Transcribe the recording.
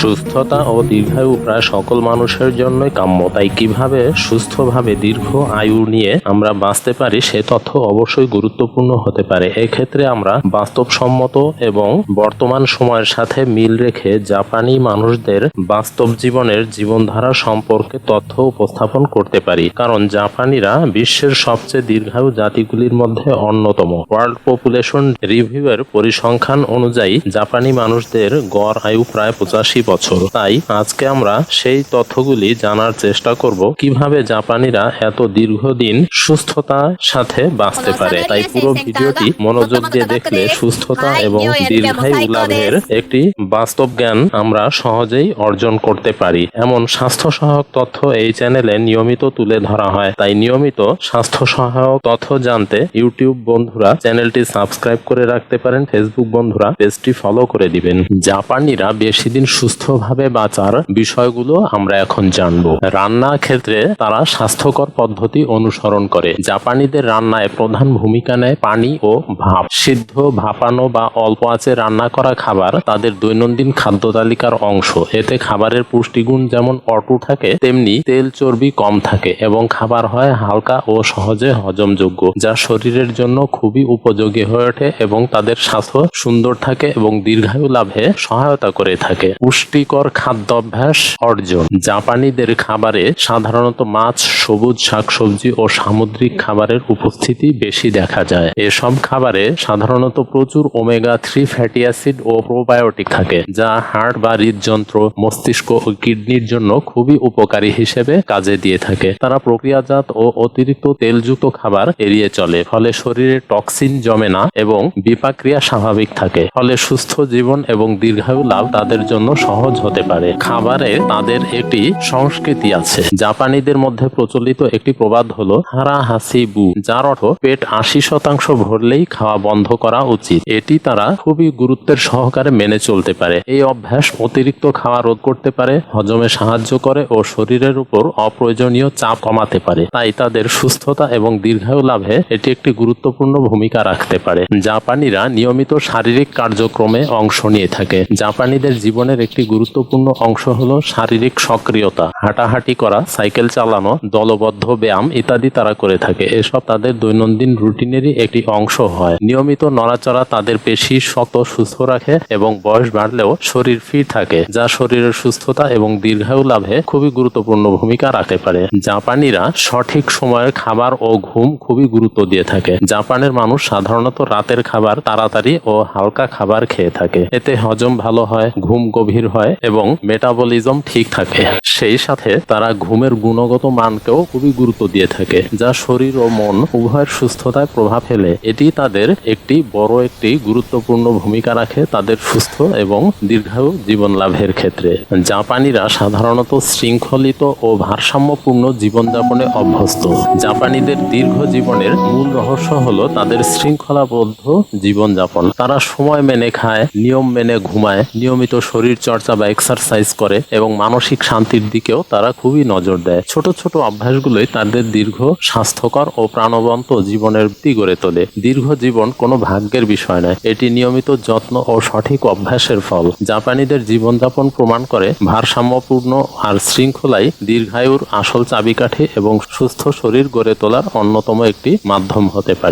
সুস্থতা ও দীর্ঘায়ু প্রায় সকল মানুষের জন্যই কাম্য। তাই কীভাবে সুস্থভাবে দীর্ঘ আয়ু নিয়ে আমরা বাঁচতে পারি, সে তথ্য অবশ্যই গুরুত্বপূর্ণ হতে পারে। এক্ষেত্রে আমরা বাস্তবসম্মত এবং বর্তমান সময়ের সাথে মিল রেখে জাপানি মানুষদের বাস্তব জীবনের জীবনধারা সম্পর্কে তথ্য উপস্থাপন করতে পারি। কারণ জাপানিরা বিশ্বের সবচেয়ে দীর্ঘায়ু জাতিগুলির মধ্যে অন্যতম। ওয়ার্ল্ড পপুলেশন রিভিউ এর পরিসংখ্যান অনুযায়ী জাপানি মানুষদের গড় আয়ু প্রায় পঁচাশি বছর। তাই আজকে আমরা সেই তথ্যগুলি জানার চেষ্টা করব কীভাবে জাপানিরা এত দীর্ঘদিন সুস্থতার সাথে বাঁচতে পারে। তাই পুরো ভিডিওটি মনোযোগ দিয়ে দেখলে সুস্থতা এবং দীর্ঘায়ু লাভের একটি বাস্তব জ্ঞান আমরা সহজেই অর্জন করতে পারি। এমন স্বাস্থ্য সহায়ক তথ্য এই চ্যানেলে নিয়মিত তুলে ধরা হয়। তাই নিয়মিত স্বাস্থ্য সহায়ক তথ্য জানতে ইউটিউব বন্ধুরা চ্যানেলটি সাবস্ক্রাইব করে রাখতে পারেন। ফেসবুক বন্ধুরা পেজটি ফলো করে দিবেন। জাপানিরা বেশি দিন সুস্থভাবে বাঁচার বিষয়গুলো আমরা এখন জানব। রান্না ক্ষেত্রে তারা স্বাস্থ্যকর পদ্ধতি অনুসরণ করে। জাপানিদের রান্নায় প্রধান ভূমিকা নেয় পানি ও ভাপ। সিদ্ধ, ভাপানো বা অল্প আঁচে রান্না করা খাবার তাদের দৈনন্দিন খাদ্য তালিকার অংশ। এতে খাবারের পুষ্টিগুণ যেমন অটু থাকে, তেমনি তেল চর্বি কম থাকে এবং খাবার হয় হালকা ও সহজে হজমযোগ্য, যা শরীরের জন্য খুবই উপযোগী হয়ে ওঠে এবং তাদের স্বাস্থ্য সুন্দর থাকে এবং দীর্ঘায়ু লাভে সহায়তা করে থাকে। পুষ্টিকর খাদ্যাভ্যাস অর্জন। জাপানিদের খাবারে সাধারণত মাছ, সবুজ শাকসবজি ও সামুদ্রিক খাবারের উপস্থিতি বেশি দেখা যায়। এসব খাবারে সাধারণত প্রচুর ওমেগা থ্রি ফ্যাটি অ্যাসিড ও প্রোবায়োটিক থাকে, যা হার্ট বা হৃদযন্ত্র, মস্তিষ্ক ও কিডনির জন্য খুবই উপকারী হিসেবে কাজে দিয়ে থাকে। তারা প্রক্রিয়াজাত ও অতিরিক্ত তেলযুক্ত খাবার এড়িয়ে চলে, ফলে শরীরে টক্সিন জমে না এবং বিপাক্রিয়া স্বাভাবিক থাকে। ফলে সুস্থ জীবন এবং দীর্ঘায়ু লাভ তাদের জন্য সহজ হতে পারে। খাবারে তাদের একটি সংস্কৃতি আছে। জাপানিদের মধ্যে প্রচলিত একটি প্রবাদ হলো হারা হাসি বু যার অর্থ পেট আশি শতাংশ ভরলেই খাওয়া বন্ধ করা উচিত। এটি তারা খুবই গুরুত্বের সহকারে মেনে চলতে পারে। এই অভ্যাস অতিরিক্ত খাওয়া রোধ করতে পারে, হজমে সাহায্য করে ও শরীরের উপর অপ্রয়োজনীয় চাপ কমাতে পারে। তাই তাদের সুস্থতা এবং দীর্ঘায়ু লাভে এটি একটি গুরুত্বপূর্ণ ভূমিকা রাখতে পারে। জাপানিরা নিয়মিত শারীরিক কার্যক্রমে অংশ নিয়ে থাকে। জাপানিদের জীবনের একটি গুরুত্বপূর্ণ অংশ হলো শারীরিক সক্রিয়তা, হাঁটাহাঁটি করা, সাইকেল চালানো, দলবদ্ধ ব্যায়াম ইত্যাদি তারা করে থাকে। এসব তাদের দৈনন্দিন রুটিনেরই একটি অংশ হয়। নিয়মিত নড়াচড়া তাদের পেশি শক্ত, সুস্থ রাখে এবং বয়স বাড়লেও শরীর ফিট থাকে, যা শরীরের সুস্থতা এবং দীর্ঘায়ু লাভে খুবই গুরুত্বপূর্ণ ভূমিকা রাখতে পারে। জাপানিরা সঠিক সময়ের খাবার ও ঘুম খুবই গুরুত্ব দিয়ে থাকে। জাপানের মানুষ সাধারণত রাতের খাবার তাড়াতাড়ি ও হালকা খাবার খেয়ে থাকে। এতে হজম ভালো হয়, ঘুম গভীর হয় এবং মেটাবলিজম ঠিক থাকে। সেই সাথে তারা ঘুমের গুণগত মানকেও খুবই গুরুত্ব দিয়ে থাকে, যা শরীর ও মন উভয়ের সুস্থতায় প্রভাব ফেলে। এটি তাদের একটি বড় একটি গুরুত্বপূর্ণ ভূমিকা রাখে তাদের সুস্থ এবং দীর্ঘায়ু জীবন লাভের ক্ষেত্রে। জাপানিরা সাধারণত শৃঙ্খলিত ও ভারসাম্যপূর্ণ জীবনযাপনে অভ্যস্ত। জাপানিদের দীর্ঘ জীবনের মূল রহস্য হলো তাদের শৃঙ্খলাবদ্ধ জীবনযাপন। তারা সময় মেনে খায়, নিয়ম মেনে ঘুমায়, নিয়মিত শরীর চর্চা বা এক্সারসাইজ করে এবং মানসিক শান্তির দিকেও তারা খুবই নজর দেয়। ছোট ছোট অভ্যাসগুলোই তাদের দীর্ঘ, স্বাস্থ্যকর ও প্রাণবন্ত জীবনের ভিত্তি গড়ে তোলে। দীর্ঘ জীবন কোনো ভাগ্যের বিষয় নয়। এটি নিয়মিত যত্ন ও সঠিক অভ্যাসের ফল। জাপানিদের জীবনযাপন প্রমাণ করে ভারসাম্যপূর্ণ আর শৃঙ্খলাই দীর্ঘায়ুর আসল চাবিকাঠি এবং সুস্থ শরীর গড়ে তোলার অন্যতম একটি মাধ্যম হতে পারে।